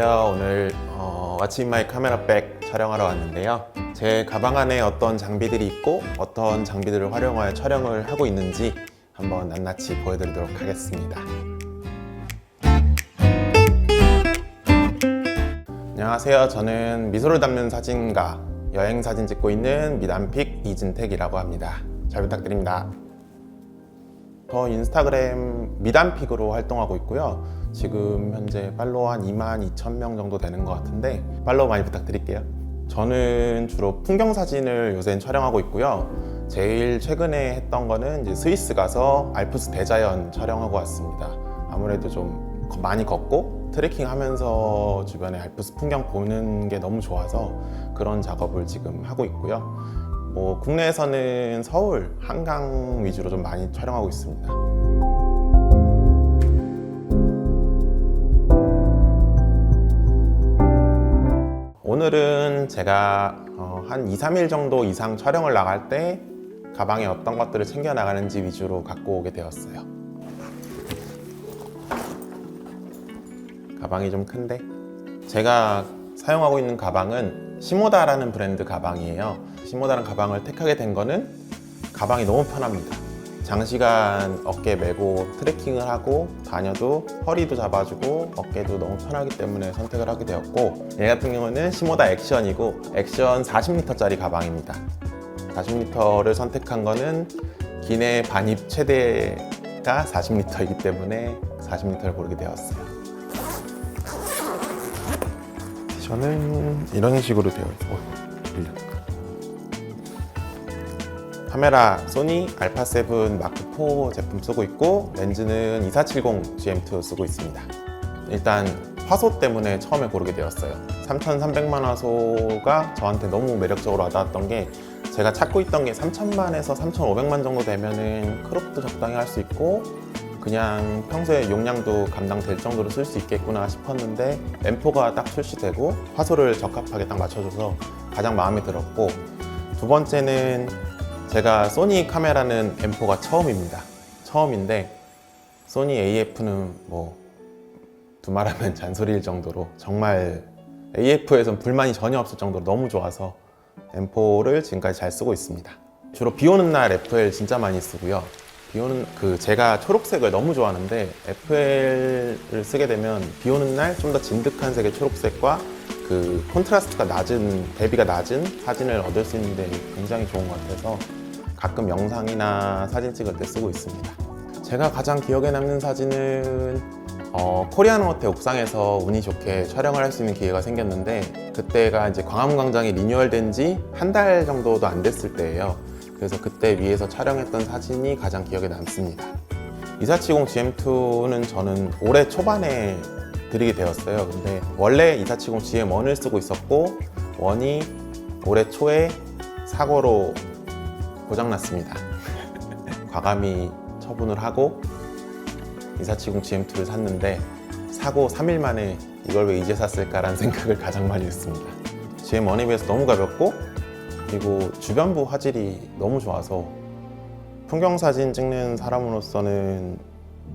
안녕하세요. 오늘 어, 왓츠 인 마이 카메라백 촬영하러 왔는데요. 제 가방 안에 어떤 장비들이 있고 어떤 장비들을 활용하여 촬영을 하고 있는지 한번 낱낱이 보여드리도록 하겠습니다. 안녕하세요. 저는 미소를 담는 사진가, 여행 사진 찍고 있는 미남픽 이진택이라고 합니다. 잘 부탁드립니다. 저 인스타그램 미담픽으로 활동하고 있고요. 지금 현재 팔로워 한 2만 2천 명 정도 되는 것 같은데 팔로우 많이 부탁드릴게요. 저는 주로 풍경 사진을 요새는 촬영하고 있고요. 제일 최근에 했던 거는 이제 스위스 가서 알프스 대자연 촬영하고 왔습니다. 아무래도 좀 거- 많이 걷고 트레킹 하면서 주변에 알프스 풍경 보는 게 너무 좋아서 그런 작업을 지금 하고 있고요. 뭐 국내에서는 서울, 한강 위주로 좀 많이 촬영하고 있습니다. 오늘은 제가 어, 한 2, 3일 정도 이상 촬영을 나갈 때 가방에 어떤 것들을 챙겨 나가는지 위주로 갖고 오게 되었어요. 가방이 좀 큰데 제가 사용하고 있는 가방은 시모다라는 브랜드 가방이에요. 시모다라는 가방을 택하게 된 거는 가방이 너무 편합니다. 장시간 어깨 메고 트레킹을 하고 다녀도 허리도 잡아주고 어깨도 너무 편하기 때문에 선택을 하게 되었고 얘 같은 경우는 시모다 액션이고 액션 40리터짜리 가방입니다. 40리터를 선택한 거는 기내 반입 최대가 40리터이기 때문에 40리터를 고르게 되었어요. 저는 이런 식으로 되어 있고. 카메라 소니 알파 7 마크 4 제품 쓰고 있고 렌즈는 2470 GM2 쓰고 있습니다. 일단 화소 때문에 처음에 고르게 되었어요. 3,300만 화소가 저한테 너무 매력적으로 와닿았던 게 제가 찾고 있던 게 3,000만에서 3,500만 정도 되면은 크롭도 적당히 할 수 있고 그냥 평소에 용량도 감당될 정도로 쓸 수 있겠구나 싶었는데 M4가 딱 출시되고 화소를 적합하게 딱 맞춰줘서 가장 마음에 들었고 두 번째는 제가 소니 카메라는 M4가 처음입니다. 처음인데 소니 AF는 뭐 두말하면 잔소리일 정도로 정말 AF에선 불만이 전혀 없을 정도로 너무 좋아서 M4를 지금까지 잘 쓰고 있습니다. 주로 비 오는 날 FL 진짜 많이 쓰고요. 비 오는 그 제가 초록색을 너무 좋아하는데 FL을 쓰게 되면 비 오는 날 좀 더 진득한 색의 초록색과 그 콘트라스트가 낮은 대비가 낮은 사진을 얻을 수 있는데 굉장히 좋은 것 같아서 가끔 영상이나 사진 찍을 때 쓰고 있습니다. 제가 가장 기억에 남는 사진은 어, 코리안 호텔 옥상에서 운이 좋게 촬영을 할 수 있는 기회가 생겼는데 그때가 이제 광화문광장이 리뉴얼된 지 한 달 정도도 안 됐을 때예요. 그래서 그때 위에서 촬영했던 사진이 가장 기억에 남습니다. 2470 GM2는 저는 올해 초반에 드리게 되었어요. 근데 원래 2470 GM1을 쓰고 있었고 원이 올해 초에 사고로 고장났습니다. 과감히 처분을 하고 2470 GM2를 샀는데 사고 3일 만에 이걸 왜 이제 샀을까라는 생각을 가장 많이 했습니다. GM1에 비해서 너무 가볍고 그리고 주변부 화질이 너무 좋아서 풍경 사진 찍는 사람으로서는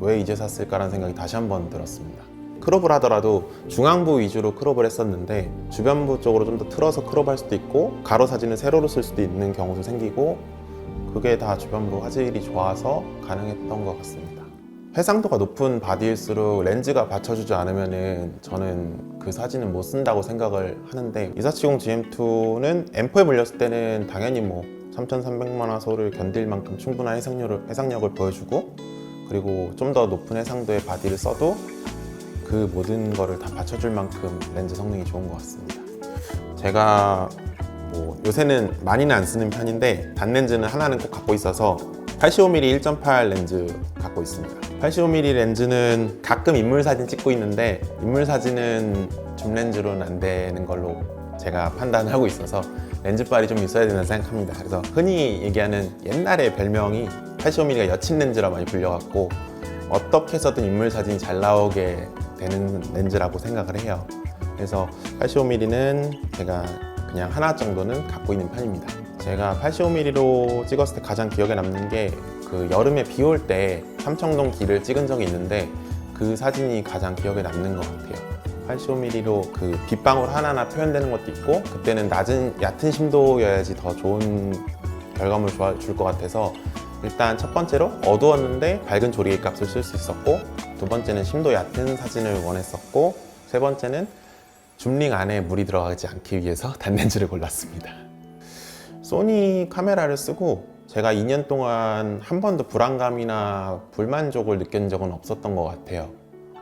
왜 이제 샀을까라는 생각이 다시 한번 들었습니다. 크롭을 하더라도 중앙부 위주로 크롭을 했었는데 주변부 쪽으로 좀 더 틀어서 크롭할 수도 있고 가로 사진을 세로로 쓸 수도 있는 경우도 생기고 그게 다 주변부 화질이 좋아서 가능했던 것 같습니다. 해상도가 높은 바디일수록 렌즈가 받쳐주지 않으면은 저는 그 사진은 못 쓴다고 생각을 하는데 2470 GM2는 M4에 물렸을 때는 당연히 뭐 3,300만 화소를 견딜 만큼 충분한 해상력을, 해상력을 보여주고 그리고 좀 더 높은 해상도의 바디를 써도 그 모든 거를 다 받쳐줄 만큼 렌즈 성능이 좋은 것 같습니다. 제가 뭐 요새는 많이는 안 쓰는 편인데 단렌즈는 하나는 꼭 갖고 있어서 85mm 1.8 렌즈 갖고 있습니다. 85mm 렌즈는 가끔 인물 사진 찍고 있는데 인물 사진은 줌 렌즈로는 안 되는 걸로 제가 판단을 하고 있어서 렌즈빨이 좀 있어야 된다고 생각합니다. 그래서 흔히 얘기하는 옛날의 별명이 85mm가 여친 렌즈라 많이 불려갖고 어떻게 해서든 인물 사진이 잘 나오게 되는 렌즈라고 생각을 해요. 그래서 85mm는 제가 그냥 하나 정도는 갖고 있는 편입니다. 제가 85mm로 찍었을 때 가장 기억에 남는 게 그 여름에 비 올 때 삼청동 길을 찍은 적이 있는데 그 사진이 가장 기억에 남는 것 같아요. 85mm로 그 빗방울 하나하나 표현되는 것도 있고 그때는 낮은 얕은 심도여야지 더 좋은 결과물 줄 것 같아서 일단 첫 번째로 어두웠는데 밝은 조리개 값을 쓸 수 있었고 두 번째는 심도 얕은 사진을 원했었고 세 번째는 줌링 안에 물이 들어가지 않기 위해서 단렌즈를 골랐습니다. 소니 카메라를 쓰고 제가 2년 동안 한 번도 불안감이나 불만족을 느낀 적은 없었던 것 같아요.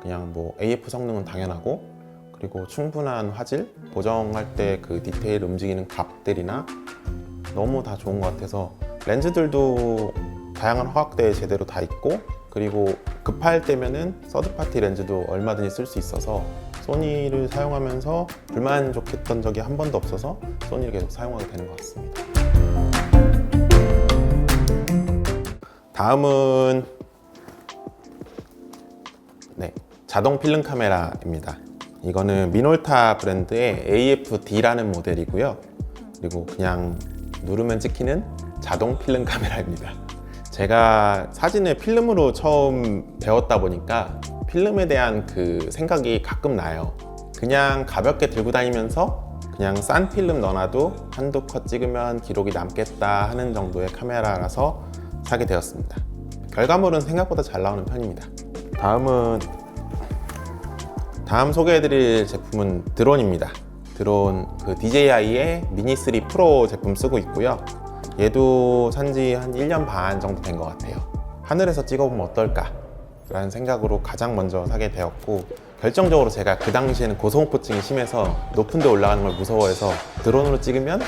그냥 뭐 AF 성능은 당연하고 그리고 충분한 화질, 보정할 때 그 디테일 움직이는 값들이나 너무 다 좋은 것 같아서 렌즈들도 다양한 화각대에 제대로 다 있고 그리고 급할 때면은 서드파티 렌즈도 얼마든지 쓸 수 있어서 소니를 사용하면서 불만족했던 적이 한 번도 없어서 소니를 계속 사용하게 되는 것 같습니다. 다음은 네, 자동 필름 카메라입니다. 이거는 미놀타 브랜드의 AFD라는 모델이고요. 그리고 그냥 누르면 찍히는 자동 필름 카메라입니다. 제가 사진을 필름으로 처음 배웠다 보니까 필름에 대한 그 생각이 가끔 나요. 그냥 가볍게 들고 다니면서 그냥 싼 필름 넣어놔도 한두 컷 찍으면 기록이 남겠다 하는 정도의 카메라라서 사게 되었습니다. 결과물은 생각보다 잘 나오는 편입니다. 다음은 다음 소개해드릴 제품은 드론입니다. 드론 그 DJI의 미니 3 프로 제품 쓰고 있고요. 얘도 산지 한 1년 반 정도 된 것 같아요. 하늘에서 찍어보면 어떨까? 라는 생각으로 가장 먼저 사게 되었고 결정적으로 제가 그 당시에는 고소공포증이 심해서 높은 데 올라가는 걸 무서워해서 드론으로 찍으면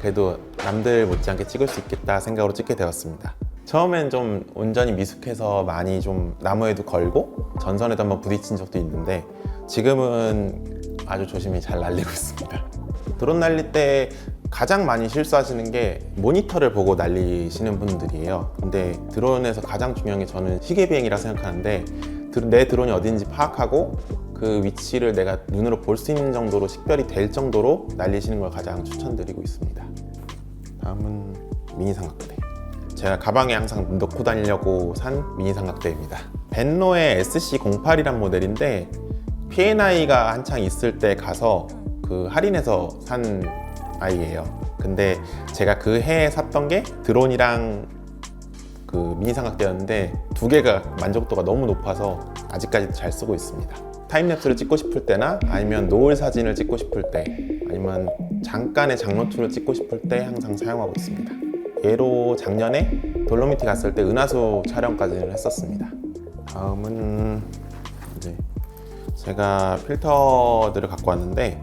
그래도 남들 못지않게 찍을 수 있겠다 생각으로 찍게 되었습니다. 처음엔 좀 운전이 미숙해서 많이 좀 나무에도 걸고 전선에도 한번 부딪힌 적도 있는데 지금은 아주 조심히 잘 날리고 있습니다. 드론 날릴 때 가장 많이 실수하시는 게 모니터를 보고 날리시는 분들이에요. 근데 드론에서 가장 중요한 게 저는 시계 비행이라 생각하는데 드- 내 드론이 어딘지 파악하고 그 위치를 내가 눈으로 볼 수 있는 정도로 식별이 될 정도로 날리시는 걸 가장 추천드리고 있습니다. 다음은 미니 삼각대. 제가 가방에 항상 넣고 다니려고 산 미니 삼각대입니다. 벤로의 SC08이란 모델인데 P&I가 한창 있을 때 가서 그 할인해서 산 아이예요. 근데 제가 그 해에 샀던 게 드론이랑 그 미니 삼각대였는데 두 개가 만족도가 너무 높아서 아직까지도 잘 쓰고 있습니다. 타임랩스를 찍고 싶을 때나 아니면 노을 사진을 찍고 싶을 때 아니면 잠깐의 장로투를 찍고 싶을 때 항상 사용하고 있습니다. 얘로 작년에 돌로미티 갔을 때 은하수 촬영까지를 했었습니다. 다음은 이제 제가 필터들을 갖고 왔는데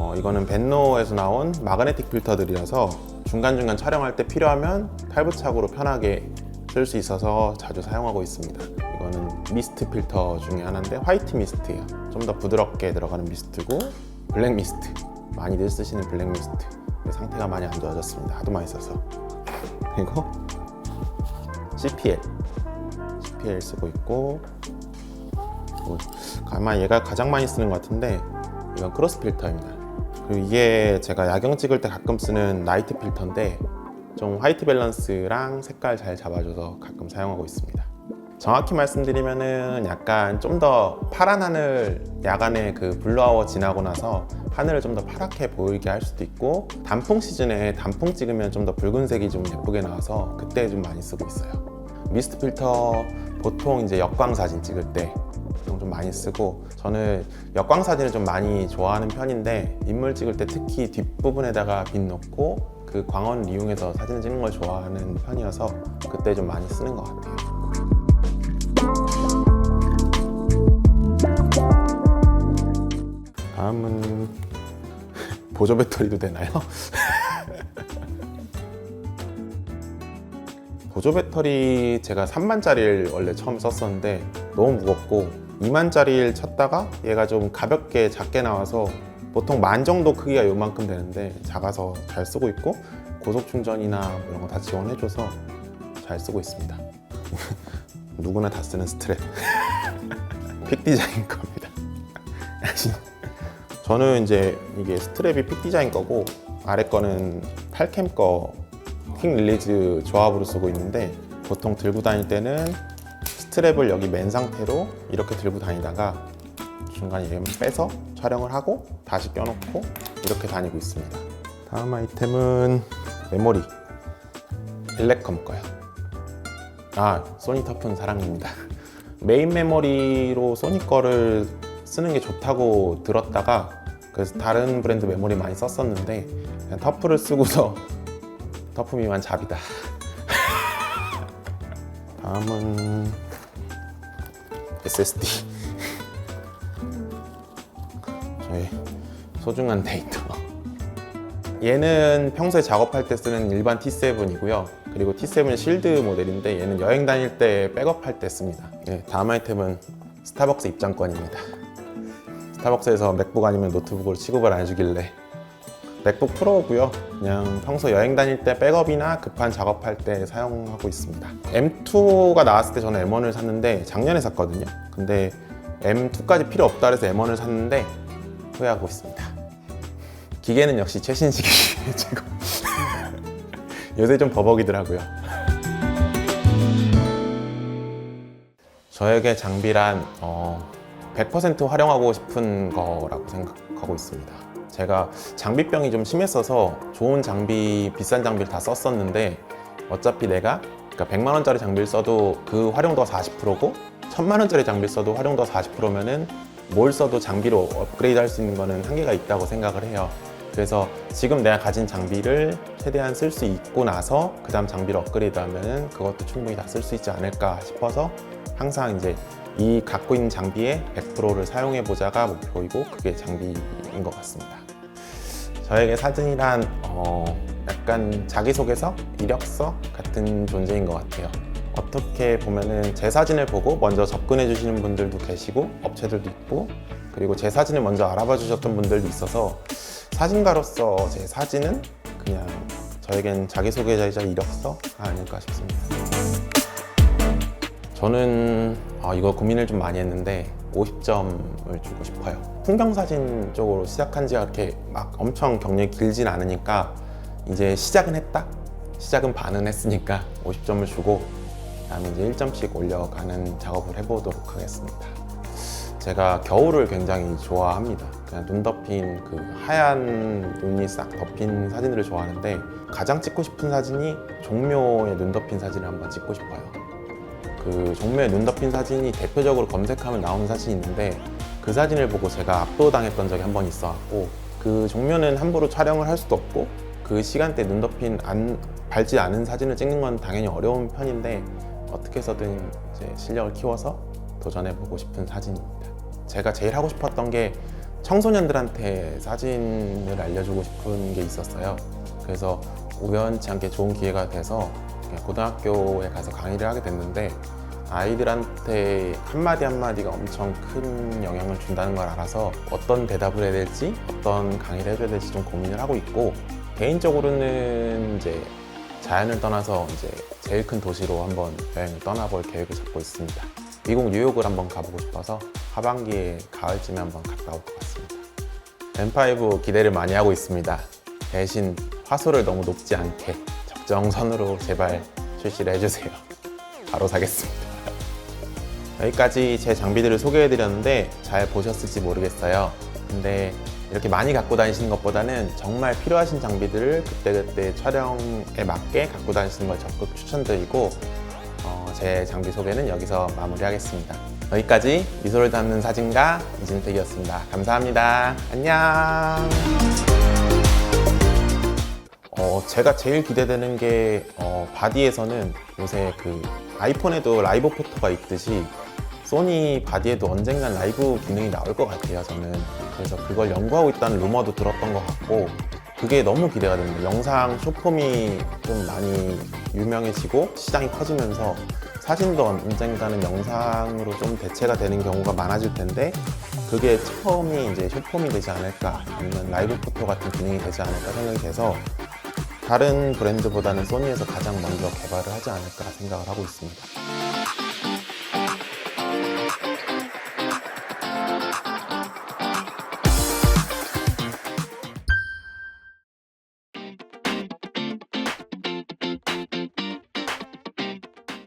어, 이거는 벤노에서 나온 마그네틱 필터들이라서 중간중간 촬영할 때 필요하면 탈부착으로 편하게 쓸 수 있어서 자주 사용하고 있습니다. 이거는 미스트 필터 중에 하나인데 화이트 미스트예요. 좀 더 부드럽게 들어가는 미스트고 블랙 미스트 많이들 쓰시는 블랙 미스트 상태가 많이 안 좋아졌습니다. 하도 많이 써서 그리고 CPL CPL 쓰고 있고 뭐, 아마 얘가 가장 많이 쓰는 것 같은데 이건 크로스 필터입니다. 그리고 이게 제가 야경 찍을 때 가끔 쓰는 나이트 필터인데 좀 화이트 밸런스랑 색깔 잘 잡아줘서 가끔 사용하고 있습니다. 정확히 말씀드리면은 약간 좀 더 파란 하늘 야간에 그 블루아워 지나고 나서 하늘을 좀 더 파랗게 보이게 할 수도 있고 단풍 시즌에 단풍 찍으면 좀 더 붉은색이 좀 예쁘게 나와서 그때 좀 많이 쓰고 있어요. 미스트 필터 보통 이제 역광 사진 찍을 때 보통 좀 많이 쓰고 저는 역광 사진을 좀 많이 좋아하는 편인데 인물 찍을 때 특히 뒷부분에다가 빛 넣고 그 광원을 이용해서 사진을 찍는 걸 좋아하는 편이어서 그때 좀 많이 쓰는 것 같아요. 다음은 보조 배터리도 되나요? 보조 배터리 제가 3만짜리를 원래 처음 썼었는데 너무 무겁고 2만짜리를 쳤다가 얘가 좀 가볍게 작게 나와서 보통 만 정도 크기가 요만큼 되는데 작아서 잘 쓰고 있고 고속 충전이나 뭐 이런 거 다 지원해줘서 잘 쓰고 있습니다. 누구나 다 쓰는 스트랩. 픽 디자인 겁니다. 저는 이제 이게 스트랩이 픽 디자인 거고 아래 거는 팔캠 거퀵 릴리즈 조합으로 쓰고 있는데 보통 들고 다닐 때는 스트랩을 여기 맨 상태로 이렇게 들고 다니다가 중간에 얘만 빼서 촬영을 하고 다시 껴놓고 이렇게 다니고 있습니다. 다음 아이템은 메모리 일렉컴 거요. 아 소니 터프는 사랑입니다. 메인 메모리로 소니 거를 쓰는 게 좋다고 들었다가 그래서 다른 브랜드 메모리 많이 썼었는데 그냥 터프를 쓰고서 터프 미만 잡이다. 다음은 SSD. 저의 소중한 데이터. 얘는 평소에 작업할 때 쓰는 일반 T7이고요. 그리고 T7 실드 모델인데 얘는 여행 다닐 때 백업할 때 씁니다. 네, 다음 아이템은 스타벅스 입장권입니다. 스타벅스에서 맥북 아니면 노트북으로 취급을 안 해주길래 맥북 프로고요. 그냥 평소 여행 다닐 때 백업이나 급한 작업할 때 사용하고 있습니다. M2가 나왔을 때 저는 M1을 샀는데 작년에 샀거든요. 근데 M2까지 필요 없다 그래서 M1을 샀는데 후회하고 있습니다. 기계는 역시 최신식이 최고. 요새 좀 버벅이더라고요. 저에게 장비란 어, 100% 활용하고 싶은 거라고 생각하고 있습니다. 제가 장비병이 좀 심했어서 좋은 장비, 비싼 장비를 다 썼었는데 어차피 내가 그러니까 100만 원짜리 장비를 써도 그 활용도가 40%고 1000만 원짜리 장비를 써도 활용도가 40%면은 뭘 써도 장비로 업그레이드 할 수 있는 거는 한계가 있다고 생각을 해요. 그래서 지금 내가 가진 장비를 최대한 쓸 수 있고 나서 그 다음 장비를 업그레이드 하면은 그것도 충분히 다 쓸 수 있지 않을까 싶어서 항상 이제 이 갖고 있는 장비의 100%를 사용해 보자가 목표이고 그게 장비인 것 같습니다. 저에게 사진이란 어, 약간 자기소개서, 이력서 같은 존재인 것 같아요. 어떻게 보면은 제 사진을 보고 먼저 접근해 주시는 분들도 계시고 업체들도 있고 그리고 제 사진을 먼저 알아봐 주셨던 분들도 있어서 사진가로서 제 사진은 그냥 저에겐 자기소개자이자 이력서가 아닐까 싶습니다. 저는 아, 이거 고민을 좀 많이 했는데 50점을 주고 싶어요. 풍경 사진 쪽으로 시작한 지가 그렇게 막 엄청 경력이 길진 않으니까 이제 시작은 했다? 시작은 반은 했으니까 50점을 주고 그다음에 이제 1점씩 올려가는 작업을 해보도록 하겠습니다. 제가 겨울을 굉장히 좋아합니다. 그냥 눈 덮인 그 하얀 눈이 싹 덮인 사진들을 좋아하는데 가장 찍고 싶은 사진이 종묘에 눈 덮인 사진을 한번 찍고 싶어요. 그 종묘에 눈 덮인 사진이 대표적으로 검색하면 나오는 사진이 있는데 그 사진을 보고 제가 압도당했던 적이 한 번 있어갖고 그 종묘는 함부로 촬영을 할 수도 없고 그 시간대 눈 덮인 안, 밝지 않은 사진을 찍는 건 당연히 어려운 편인데 어떻게 해서든 이제 실력을 키워서 도전해보고 싶은 사진입니다. 제가 제일 하고 싶었던 게 청소년들한테 사진을 알려주고 싶은 게 있었어요. 그래서 우연치 않게 좋은 기회가 돼서 고등학교에 가서 강의를 하게 됐는데 아이들한테 한마디 한마디가 엄청 큰 영향을 준다는 걸 알아서 어떤 대답을 해야 될지 어떤 강의를 해줘야 될지 좀 고민을 하고 있고 개인적으로는 이제 자연을 떠나서 이제 제일 큰 도시로 한번 여행을 떠나볼 계획을 잡고 있습니다. 미국 뉴욕을 한번 가보고 싶어서 하반기에 가을쯤에 한번 갔다 올 것 같습니다. M5 기대를 많이 하고 있습니다. 대신 화소를 너무 높지 않게 적정선으로 제발 출시를 해주세요. 바로 사겠습니다. 여기까지 제 장비들을 소개해드렸는데 잘 보셨을지 모르겠어요. 근데 이렇게 많이 갖고 다니시는 것보다는 정말 필요하신 장비들을 그때그때 촬영에 맞게 갖고 다니시는 걸 적극 추천드리고 어, 제 장비 소개는 여기서 마무리하겠습니다. 여기까지 미소를 담는 사진가 이진택이었습니다. 감사합니다. 안녕. 어, 제가 제일 기대되는 게 어, 바디에서는 요새 그 아이폰에도 라이브 포토가 있듯이 소니 바디에도 언젠간 라이브 기능이 나올 것 같아요. 저는 그래서 그걸 연구하고 있다는 루머도 들었던 것 같고 그게 너무 기대가 됩니다. 영상 쇼폼이 좀 많이 유명해지고 시장이 커지면서 사진도 언젠가는 영상으로 좀 대체가 되는 경우가 많아질 텐데 그게 처음이 이제 쇼폼이 되지 않을까 아니면 라이브 포토 같은 기능이 되지 않을까 생각이 돼서 다른 브랜드보다는 소니에서 가장 먼저 개발을 하지 않을까 생각을 하고 있습니다.